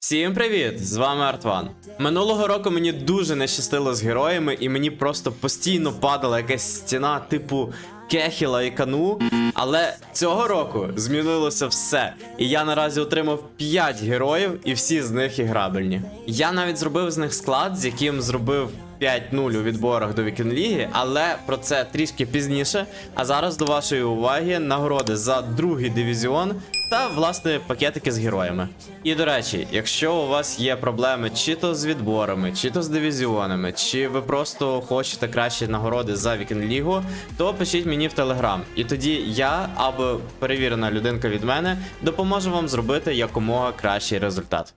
Всім привіт! З вами Артван. Минулого року мені дуже не щастило з героями, і мені просто постійно падала якась стіна типу Кехіла і Кану. Але цього року змінилося все. І я наразі отримав 5 героїв, і всі з них іграбельні. Я навіть зробив з них склад, з яким зробив 5-0 у відборах до Вікінг-ліги, але про це трішки пізніше. А зараз до вашої уваги нагороди за другий дивізіон та власне пакетики з героями. І до речі, якщо у вас є проблеми чи то з відборами, чи то з дивізіонами, чи ви просто хочете кращі нагороди за Вікінг-лігу, то пишіть мені в телеграм. І тоді я або перевірена людинка від мене допоможу вам зробити якомога кращий результат.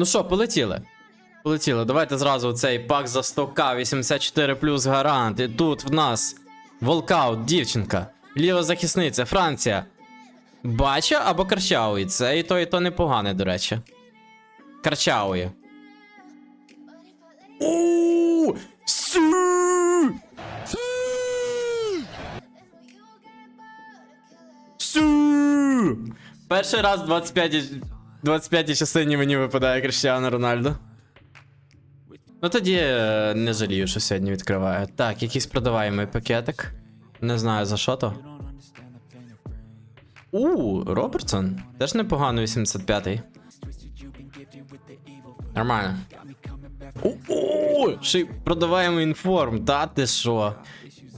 Ну що, полетіли? Полетіли. Давайте зразу цей пак за 100к 84 плюс гарант. І тут в нас волкаут, дівчинка, ліва захисниця, Франція. Бача або Карчауї. Це і то, і то непогане, до речі. Карчауї. Перший раз 25 25 частині мені випадає Криштіану Рональдо. Ну тоді е, не жалію, що сьогодні відкриваю. Так, якийсь продаваємий пакетик. Не знаю за що то. У, Робертсон. Теж непогано 85-й. Нормально. У, ще й продаваємо інформ, та ти що?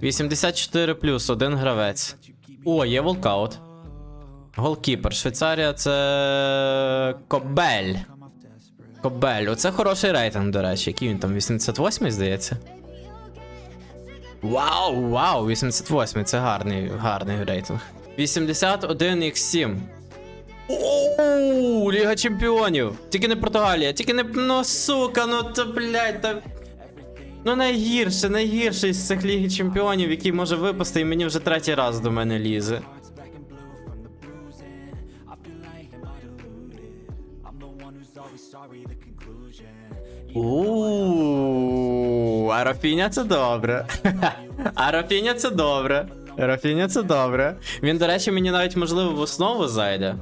84 плюс, один гравець. О, є волкаут. Голкіпер. Швейцарія це. Кобель. Кобель. Оце хороший рейтинг, до речі. Який він там? 88 здається. Вау, вау, 88 це гарний, гарний рейтинг. 81 x 7 Оу, Ліга Чемпіонів. Тільки не Португалія, тільки не. Ну, сука, ну то, блядь, та. Ну найгірше, найгірший з цих Ліги Чемпіонів, який може випасти, і мені вже третій раз до мене лізе. Ууу, а Рафіня це добре. А Рафіня це добре. Рафіня це добре. Він, до речі, мені навіть можливо в основу зайде.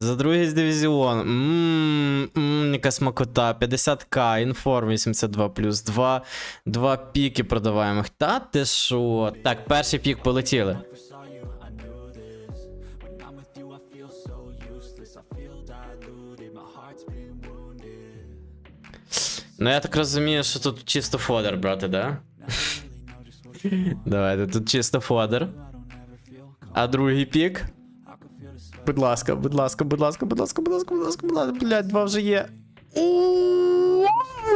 За другий з дивізіон. Ммм, яка смакота. 50к, інформ 82 плюс 2. Два піки продаваємих. Та ти що? Так, перший пік полетіли. Ну я так розумію, що тут чисто фодер, брати, да? Давайте, тут чисто фодер. А другий пік. Будь ласка, будь ласка, будь ласка, будь ласка, будь ласка, будь ласка, будь ласка, блядь, два вже є.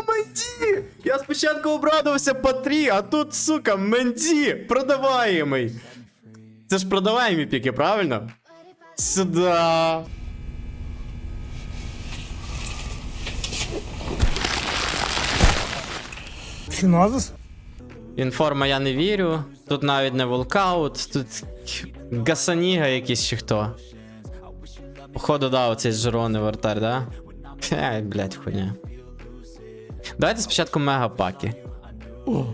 Менді! Я спочатку обрадувався по три, а тут, сука, Менді! Продаваємий! Це ж продаваємі піки, правильно? Сюда. Фіназис? Інформа я не вірю. Тут навіть не волкаут, тут Гасаніга якийсь чи хто. Походу, да, оцей жироний вратар, да? Ай, блядь, хуйня. Давайте спочатку мегапаки.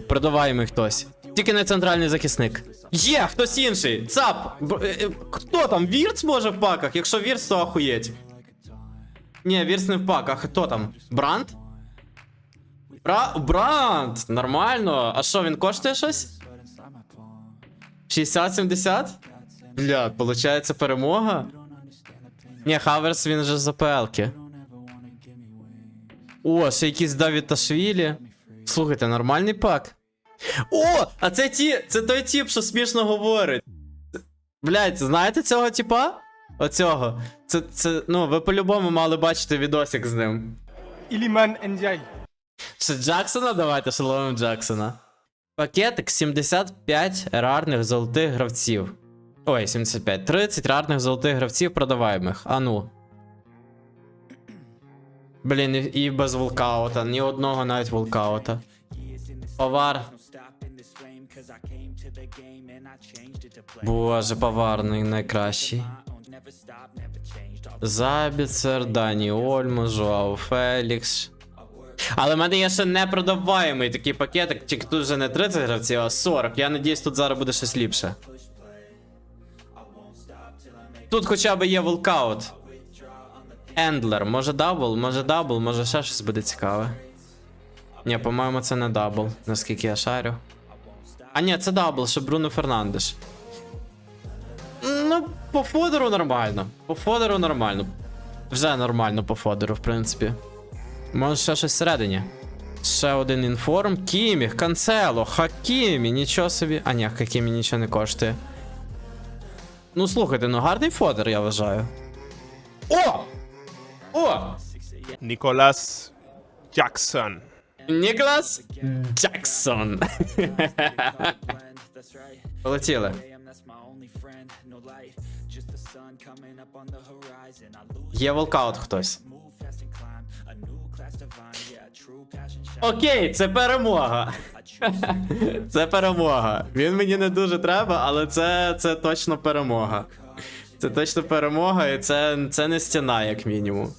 Продаваємо хтось. Тільки не центральний захисник. Є, хтось інший. Цап! Е, е, Хто там? Вірц може в паках? Якщо Вірц, то ахуєть. Ні, Вірц не в паках. Хто там? Бранд? Бра... Бранд! Нормально. А що, він коштує щось? 60-70? Бля, получається перемога? Ні, Хаверс він же з АПЛки. О, ще якийсь Давід Ташвілі. Слухайте, нормальний пак. О! А це ті, це той тип, що смішно говорить. Блять, знаєте цього типа? Оцього. Це, це, ну, ви по-любому мали бачити відосик з ним. Ілімен Ендяй. Ще Джексона давайте, ще ловимо Джексона. Пакетик 75 рарних золотих гравців. Ой, 75. 30 рарних золотих гравців продаваємих. А ну. Блін, і, без волкаута. Ні одного навіть волкаута. Повар. Боже, повар най- найкращий. Забіцер, Дані Ольмо, Жуау Фелікс. Але в мене є ще непродаваємий такий пакетик, тільки тут вже не 30 гравців, а 40. Я надіюсь, тут зараз буде щось ліпше. Тут хоча б є волкаут. Ендлер, може дабл, може дабл, може ще щось буде цікаве. Ні, по-моєму, це не дабл, наскільки я шарю. А ні, це дабл, ще Бруно Фернандеш. Ну, по фодеру нормально. По фодеру нормально. Вже нормально по фодеру, в принципі. Може ще щось всередині. Ще один інформ. Кіміх, Канцело, Хакімі, нічого собі. А ні, Хакімі нічого не коштує. Ну слухайте, ну гарний фодер, я вважаю. О! О! Nicholas Jackson. Ніколас Джексон. Полетіли. Є волкаут хтось. Окей, це перемога. Це перемога. Він мені не дуже треба, але це, це точно перемога. Це точно перемога, і це, це не стіна, як мінімум.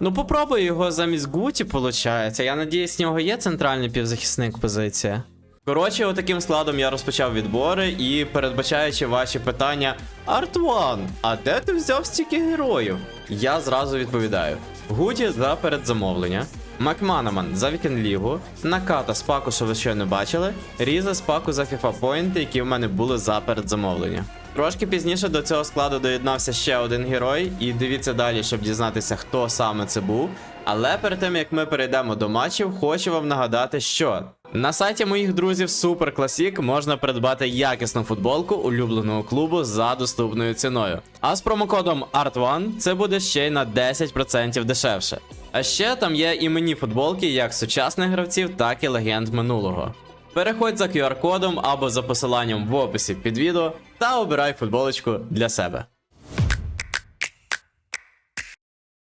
Ну, попробуй його замість Гуті, виходить. Я надіюсь, в нього є центральний півзахисник позиція. Коротше, отаким складом я розпочав відбори і передбачаючи ваші питання: Артван, а де ти взяв стільки героїв? Я зразу відповідаю: Гуті за передзамовлення, Макманаман за Вікенлігу, Наката з паку, що ви щойно бачили, Різа з паку за FIFA Point, які в мене були за передзамовлення. Трошки пізніше до цього складу доєднався ще один герой, і дивіться далі, щоб дізнатися, хто саме це був. Але перед тим як ми перейдемо до матчів, хочу вам нагадати, що на сайті моїх друзів Super Classic можна придбати якісну футболку улюбленого клубу за доступною ціною. А з промокодом ART1 це буде ще й на 10% дешевше. А ще там є іменні футболки як сучасних гравців, так і легенд минулого. Переходь за QR-кодом або за посиланням в описі під відео та обирай футболочку для себе.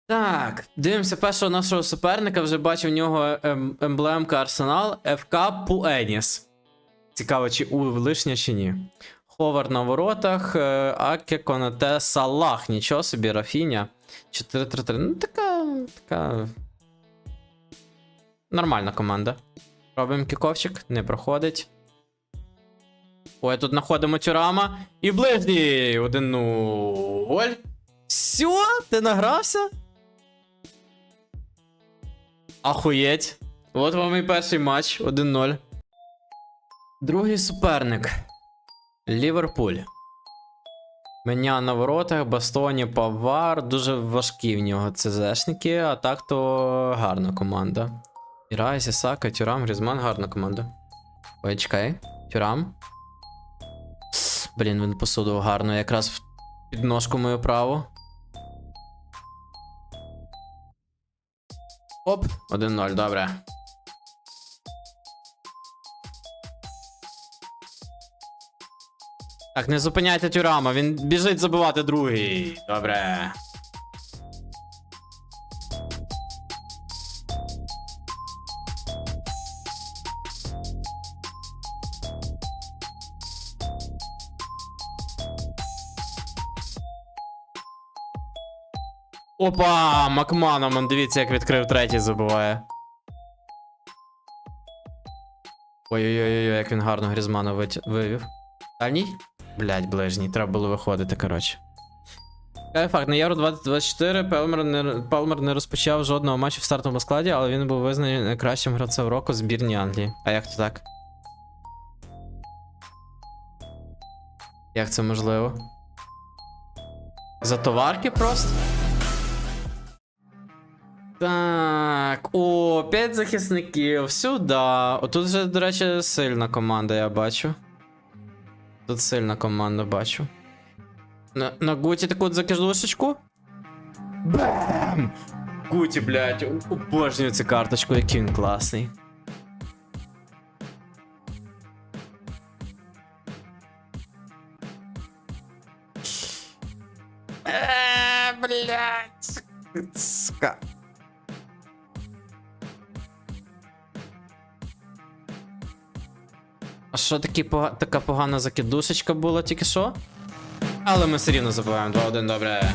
Так, дивимося першого нашого суперника. Вже бачив в нього ем, емблемка Арсенал ФК Пуеніс. Цікаво, чи у лишня чи ні. Ховар на воротах, е, Аке, Конате, Салах. Нічого собі, Рафіня. 4-3-3. Ну, така. така. Нормальна команда. Робимо кіковчик, не проходить. Ой, тут знаходимо тюрама. І ближній 1-0. Все, ти награвся? Ахуєть. От вам і перший матч 1-0. Другий суперник. Ліверпуль. Меня на воротах, Бастоні, Павар. Дуже важкі в нього ЦЗшники, а так то гарна команда. Ірайс, Ісака, Тюрам, Грізман, гарна команда. Ой, чекай. Тюрам. Блін, він посудив гарно, якраз в підножку мою праву. Оп, 1-0, добре. Так, не зупиняйте тюрама, він біжить забивати другий. Добре. Опа! Макманаман, дивіться, як відкрив третій забиває. Ой-ой-ой, як він гарно Грізмана вивів. Дальній? Блять, ближній, треба було виходити, коротше. Цікавий факт, на Євро 2024 Пелмер не, Палмер не розпочав жодного матчу в стартовому складі, але він був визнаний найкращим гравцем року збірні Англії. А як то так? Як це можливо? За товарки просто? Так, о, 5 захисників, сюди. Отут вже, до речі, сильна команда, я бачу. Тут сильна команда бачу. На, на Гуті таку закидушечку. Бам! Гуті, блядь, обожнюю цю карточку, який він класний. А що такі пога... така погана закидушечка була тільки що? Але ми все рівно забуваємо 2-1, добре.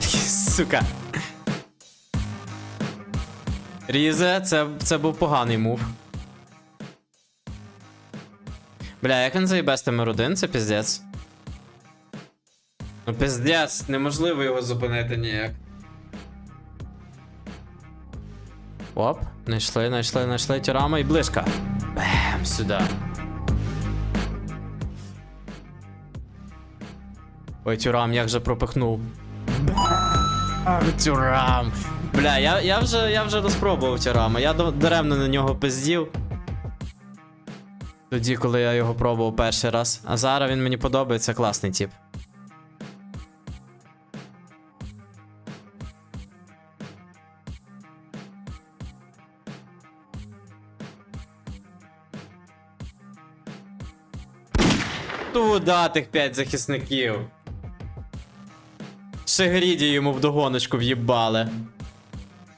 Сука. Різе, це, це був поганий мув. Бля, як він заїбе з тими родин, це піздець. Ну піздець, неможливо його зупинити ніяк. Оп, знайшли, знайшли, знайшли тюрама і ближка. Бем, сюди. Ой, тюрам, як же пропихнув. Бем, Тюрам. Бля, я, я, вже, я вже розпробував тюрама. Я даремно на нього пиздів. Тоді, коли я його пробував перший раз. А зараз він мені подобається, класний тип. Туда тих п'ять захисників. Шегріді йому вдогоночку в'їбали.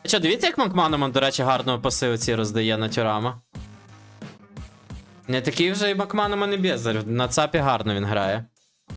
Що, дивіться, як Макманоман, до речі, гарно паси оці роздає на тюрама. Не такий вже і Макманоман і Бездар. На цапі гарно він грає.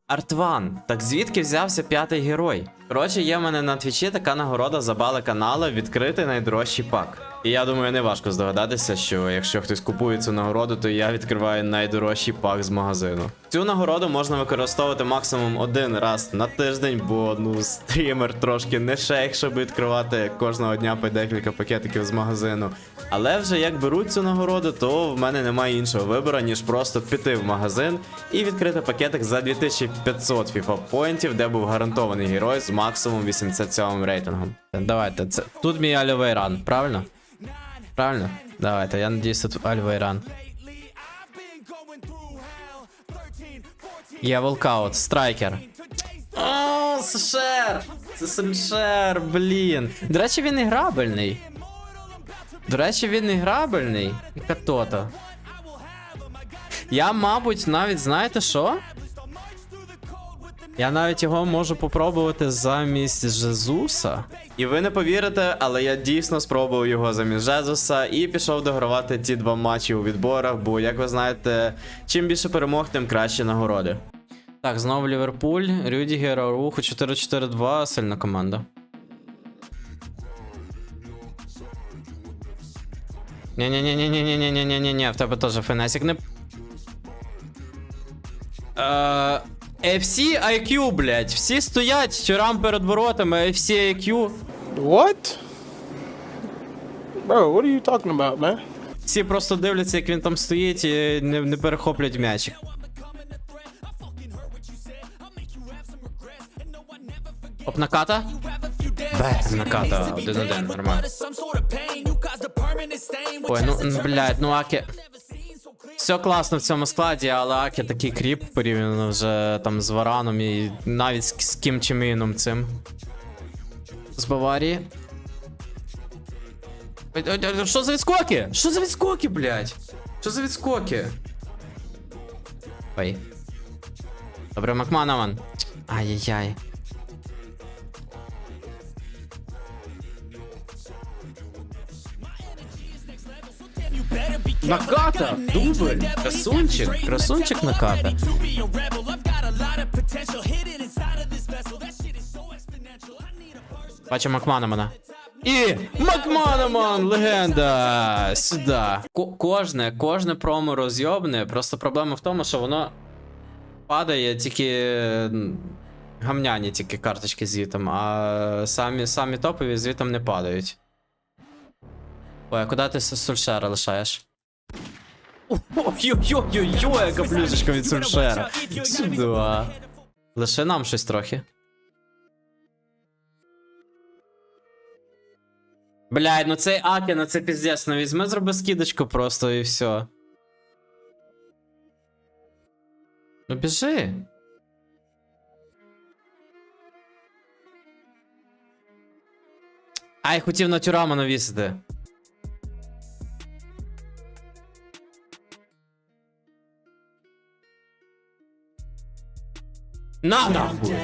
Артван, так звідки взявся п'ятий герой? Коротше, є в мене на твічі така нагорода за бали каналу відкритий найдорожчий пак. І я думаю, не важко здогадатися, що якщо хтось купує цю нагороду, то я відкриваю найдорожчий пак з магазину. Цю нагороду можна використовувати максимум один раз на тиждень, бо ну стрімер трошки не шейх, щоб відкривати кожного дня по декілька пакетиків з магазину. Але вже як беруть цю нагороду, то в мене немає іншого вибору, ніж просто піти в магазин і відкрити пакетик за 2500 FIFA поінтів, де був гарантований герой з максимум 87 рейтингом. Давайте, це тут мій альовий ран, правильно? Правильно? Давайте, я надіюсь, тут альовий ран. Є волкаут, страйкер. О, Сушер! Це Сульшер, блін. До речі, він і грабельний. До речі, він і грабельний. Я, мабуть, навіть знаєте що? Я навіть його можу попробувати замість Жезуса. І ви не повірите, але я дійсно спробував його замість Жезуса і пішов догравати ті два матчі у відборах, бо, як ви знаєте, чим більше перемог, тим краще нагороди. Так, знову Ліверпуль, Рюдігер, Руху 4-4-2, сильна команда. Ні-ні-ні-ні-ні-ні-ні-ні-ні-ні, в тебе теж фінесик не. Е, FC IQ, блядь. Всі стоять тюрам перед воротами, FC IQ. What? Bro, what are you talking about, man? Всі просто дивляться, як він там стоїть і не, не перехоплять м'ячик. Оп, наката? Бе, наката, один-один, нормально. Ой, ну, блядь, ну Акі... Все класно в цьому складі, але Акі такий кріп порівняно вже там з Вараном і навіть з, Кім Чим Іном цим. З Баварії. Що за відскоки? Що за відскоки, блядь? Що за відскоки? Ой. Добре, Макманаман. Ай-яй-яй. Наката! Дубль! Красунчик! Красунчик наката! Бачу Макманамана. І Макманаман! Легенда! Сюди. Ко- кожне, кожне промо розйобне. Просто проблема в тому, що воно падає тільки. Гамняні тільки карточки звітом, а самі, самі топові звітом не падають. Ой, а куди ти Сульшера лишаєш? Ой-ой-ой-ой, яка плюшечка від Сульшера. Сюди. Лиши нам щось трохи. Блядь, ну цей Акі, ну це піздець, ну візьми, зроби скидочку просто і все. Ну біжи. Ай, хотів на тюрама навісити. На нахуй!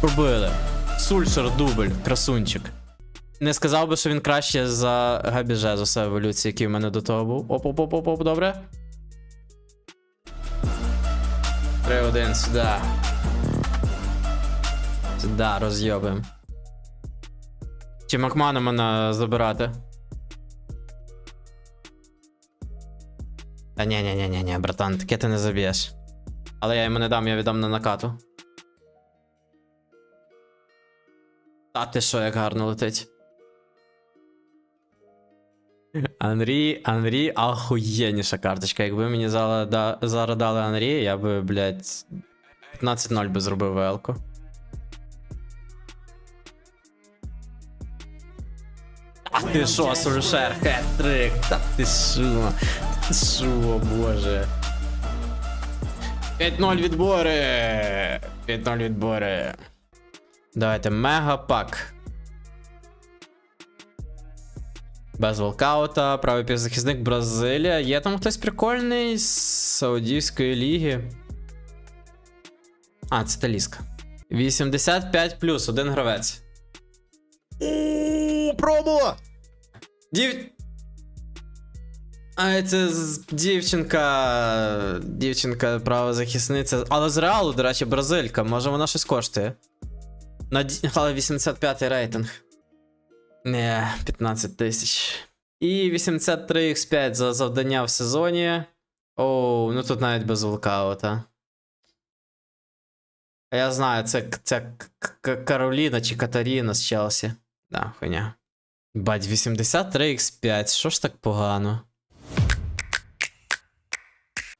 Пробили. Сульшер дубль, красунчик. Не сказав би, що він краще за Габі Жезуса еволюції, який в мене до того був. оп оп оп оп оп добре. 3-1, сюди. Сюди, розйобим. Чи Макмана мене забирати? Та ні, ні, ні, ні, ні, братан, таке ти не заб'єш. Але я йому не дам, я віддам на накату. Та ти що, як гарно летить. Анрі, Анрі, ахуєнніша карточка. Якби мені зала- да- зараз дали Анрі, я би, блядь, 15-0 би зробив велку. А ти що, Сульшер, хет-трик? Та ти що? Ти що, боже. 5-0 відбори! 5-0 відбори. Давайте мегапак. Без волкаута, правий півзахисник Бразилія. Є там хтось прикольний з Саудівської ліги. А, це Таліска. 85 плюс, один гравець. Промо! Дів... А, це дівчинка. Дівчинка правозахисниця. Але з реалу, до речі, бразилька. Може вона щось коштує. На... Але 85 рейтинг. Не, 15 тисяч. І 83x5 за завдання в сезоні. Оу, ну тут навіть без волкаута. А Я знаю, це, це Кароліна чи Катаріна з Челсі. Да, хуйня. Бать, 83x5, що ж так погано?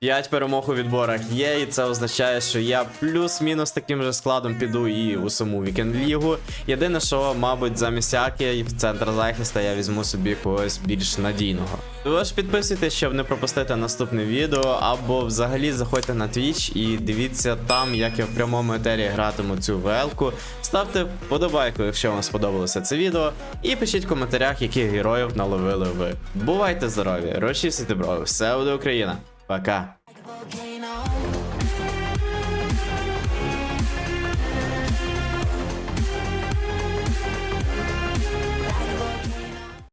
5 перемог у відборах є, і це означає, що я плюс-мінус таким же складом піду і у саму вікенд-лігу. Єдине, що, мабуть, замість Аки в центр захисту я візьму собі когось більш надійного. Тож підписуйтесь, щоб не пропустити наступне відео, або взагалі заходьте на Twitch і дивіться там, як я в прямому етері гратиму цю ВЛ-ку. Ставте вподобайку, якщо вам сподобалося це відео, і пишіть в коментарях, яких героїв наловили ви. Бувайте здорові, розчісуйте брови, все буде Україна. Pra cá.